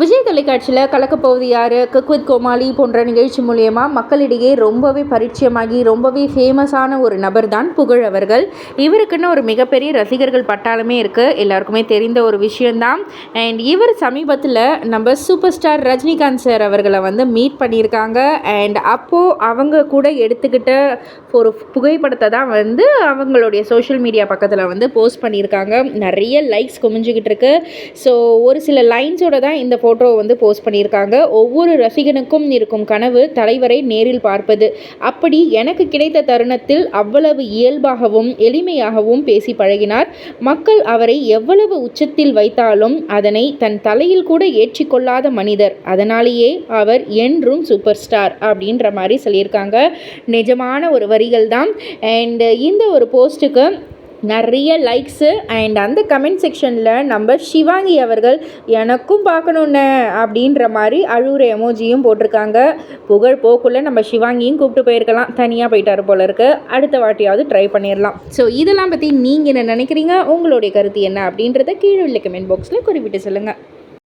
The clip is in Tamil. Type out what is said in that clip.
விஜய் தொலைக்காட்சியில் கலக்கப்போவது யார்? குக்வித் கோமாளி போன்ற நிகழ்ச்சி மூலயமா மக்களிடையே ரொம்பவே பரிச்சயமாகி ரொம்பவே ஃபேமஸான ஒரு நபர் தான் புகழ் அவர்கள். இவருக்குன்னு ஒரு மிகப்பெரிய ரசிகர்கள் பட்டாலுமே இருக்குது எல்லாருக்குமே தெரிந்த ஒரு விஷயந்தான் அண்ட் இவர் சமீபத்தில் நம்ம சூப்பர் ஸ்டார் ரஜினிகாந்த் சார் அவர்களை வந்து மீட் பண்ணியிருக்காங்க. அண்ட் அப்போது அவங்க கூட எடுத்துக்கிட்ட ஒரு புகைப்படத்தை தான் வந்து அவங்களுடைய சோஷியல் மீடியா பக்கத்தில் வந்து போஸ்ட் பண்ணியிருக்காங்க. நிறைய லைக்ஸ் குமிஞ்சிக்கிட்டு இருக்கு. ஸோ ஒரு சில லைன்ஸோட தான் இந்த ஃபோட்டோவை வந்து போஸ்ட் பண்ணியிருக்காங்க. ஒவ்வொரு ரசிகனுக்கும் இருக்கும் கனவு தலைவரை நேரில் பார்ப்பது. அப்படி எனக்கு கிடைத்த தருணத்தில் அவ்வளவு இயல்பாகவும் எளிமையாகவும் பேசி பழகினார். மக்கள் அவரை எவ்வளவு உச்சத்தில் வைத்தாலும் அதனை தன் தலையில் கூட ஏற்றிக்கொள்ளாத மனிதர். அதனாலேயே அவர் என்றும் சூப்பர் ஸ்டார் அப்படின்ற மாதிரி சொல்லியிருக்காங்க. நிஜமான ஒரு வரிகள் தான் அண்ட் இந்த ஒரு போஸ்ட்டுக்கு நிறைய லைக்ஸு அண்ட் அந்த கமெண்ட் செக்ஷனில் நம்ம சிவாங்கி அவர்கள் எனக்கும் பார்க்கணுன்னு அப்படின்ற மாதிரி அழுகுற எமோஜியும் போட்டிருக்காங்க. புகழ் போக்குள்ளே நம்ம சிவாங்கியும் கூப்பிட்டு போயிருக்கலாம். தனியாக போயிட்டார் போல இருக்கு. அடுத்த வாட்டியாவது ட்ரை பண்ணிடலாம் ஸோ இதெல்லாம் பற்றி நீங்கள் என்ன நினைக்கிறீங்க? உங்களுடைய கருத்து என்ன அப்படின்றத கீழே உள்ள கமெண்ட் பாக்ஸில் குறிப்பிட்டு சொல்லுங்கள்